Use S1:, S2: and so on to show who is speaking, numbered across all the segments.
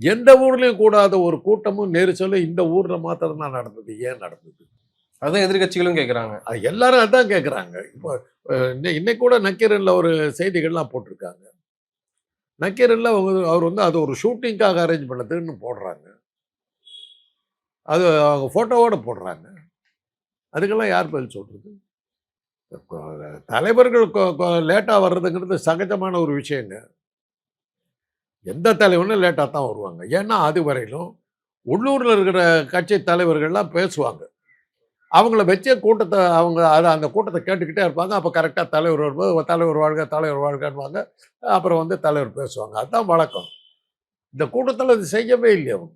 S1: எந்த ஊர்லயும் கூடாத ஒரு கூட்டமும் நெரிசலும் இந்த ஊர்ல மாத்திரம் தான் நடந்தது ஏன் நடந்தது?
S2: அதான் எதிர்க்கட்சிகளும் கேக்குறாங்க.
S1: அது எல்லாரும் அதான் கேட்குறாங்க இப்போ இன்னைக்கு கூட நக்கீரனில் ஒரு செய்திகள்லாம் போட்டிருக்காங்க. நக்கீரனில் அவங்க அவர் வந்து அது ஒரு ஷூட்டிங்காக அரேஞ்ச் பண்ணதுன்னு போடுறாங்க. அது அவங்க ஃபோட்டோவோட போடுறாங்க. அதுக்கெல்லாம் யார் பதில் சொல்கிறது தலைவர்கள் லேட்டாக வர்றதுங்கிறது சகஜமான ஒரு விஷயங்க. எந்த தலைவனும் லேட்டாக தான் வருவாங்க. ஏன்னா அது வரையிலும் உள்ளூரில் இருக்கிற கட்சி தலைவர்கள்லாம் பேசுவாங்க. அவங்கள வச்சே கூட்டத்தை அவங்க அதை அந்த கூட்டத்தை கேட்டுக்கிட்டே இருப்பாங்க. அப்போ கரெக்டாக தலைவர் வரும்போது தலைவர் வாழ்க தலைவர் வாழ்கன்னுவாங்க. அப்புறம் வந்து தலைவர் பேசுவாங்க. அதுதான் வழக்கம். இந்த கூட்டத்தில் அது செய்யவே இல்லை அவங்க?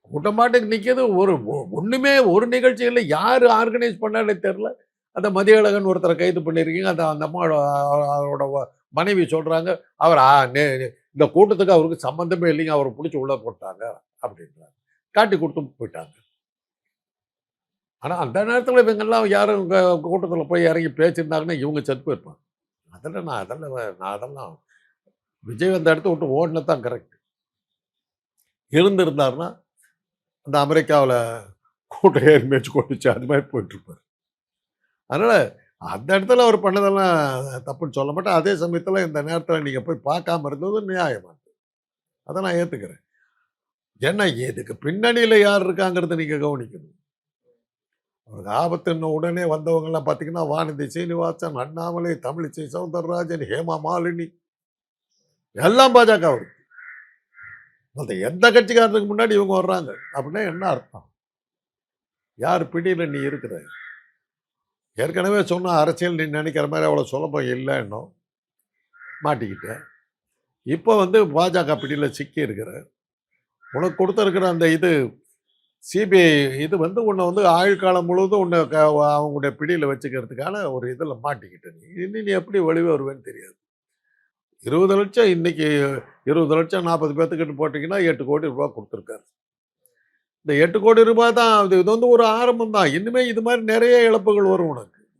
S1: கூட்டமாட்டுக்கு நிற்கிறது ஒரு ஒன்றுமே ஒரு நிகழ்ச்சிகளில் யார் ஆர்கனைஸ் பண்ணாலே தெரில அந்த மதியழகன் ஒருத்தரை கைது பண்ணியிருக்கீங்க. அந்த அந்த அம்மா அவரோட மனைவி சொல்கிறாங்க அவர் ஆ, நே- இந்த கூட்டத்துக்கு அவருக்கு சம்மந்தமே இல்லைங்க. அவரை பிடிச்சி உள்ளே போட்டாங்க அப்படின்றார். காட்டி கொடுத்து போயிட்டாங்க. ஆனால் அந்த நேரத்தில் இவங்கெல்லாம் யாரும் கூட்டத்தில் போய் இறங்கி பேசியிருந்தாங்கன்னா இவங்க செத்து போயிருப்பாங்க. அதில் நான் அதெல்லாம் நான் அதெல்லாம் விஜய் அந்த இடத்த விட்டு ஓடின தான் கரெக்ட் இருந்திருந்தாருன்னா அந்த அமெரிக்காவில் கூட்டம் ஏறி மேய்ச்சி கொண்டுச்சு அது மாதிரி போயிட்டுருப்பார் அதனால் அந்த இடத்துல அவர் பண்ணதெல்லாம் தப்புன்னு சொல்ல மாட்டேன். அதே சமயத்தில் இந்த நேரத்தில் நீங்கள் போய் பார்க்காம இருந்தது நியாயமானது அதை. நான் ஏற்றுக்கிறேன் ஏன்னா இதுக்கு பின்னணியில் யார் இருக்காங்கிறத நீங்கள் கவனிக்கணும். அவருக்கு ஆபத்துன்னு உடனே வந்தவங்கெல்லாம் பார்த்தீங்கன்னா வானதி சீனிவாசன் அண்ணாமலை தமிழிசை சவுந்தரராஜன் ஹேமா மாலினி எல்லாம் பாஜக அவருக்கு. அந்த எந்த கட்சிக்காரனுக்கு முன்னாடி இவங்க வர்றாங்க? அப்படின்னா என்ன அர்த்தம்? யார் பிடியில் நீ இருக்கிற? ஏற்கனவே சொன்ன அரசியல் நீ நினைக்கிற மாதிரி அவ்வளோ சுலபம் இல்லைன்னும் மாட்டிக்கிட்டேன் இப்போ வந்து பாஜக பிடியில் சிக்கி இருக்கிற உனக்கு கொடுத்துருக்கிற அந்த இது சிபிஐ இது வந்து உன்னை வந்து ஆயுள்காலம் முழுவதும் உன்னை க அவங்களுடைய பிடியில் வச்சுக்கிறதுக்கான ஒரு இதில் மாட்டிக்கிட்ட நீ. இனி நீ எப்படி வெளியே வருவேன்னு தெரியாது. இருபது லட்சம் இன்றைக்கி இருபது லட்சம் நாற்பது பேர்த்துக்கிட்ட போட்டிங்கன்னா எட்டு கோடி ரூபா கொடுத்துருக்காரு. இந்த எட்டு கோடி ரூபாய் தான் அது இது வந்து ஒரு ஆரம்பம் தான் இன்னுமே இது மாதிரி நிறைய இழப்புகள் வரும் உனக்கு.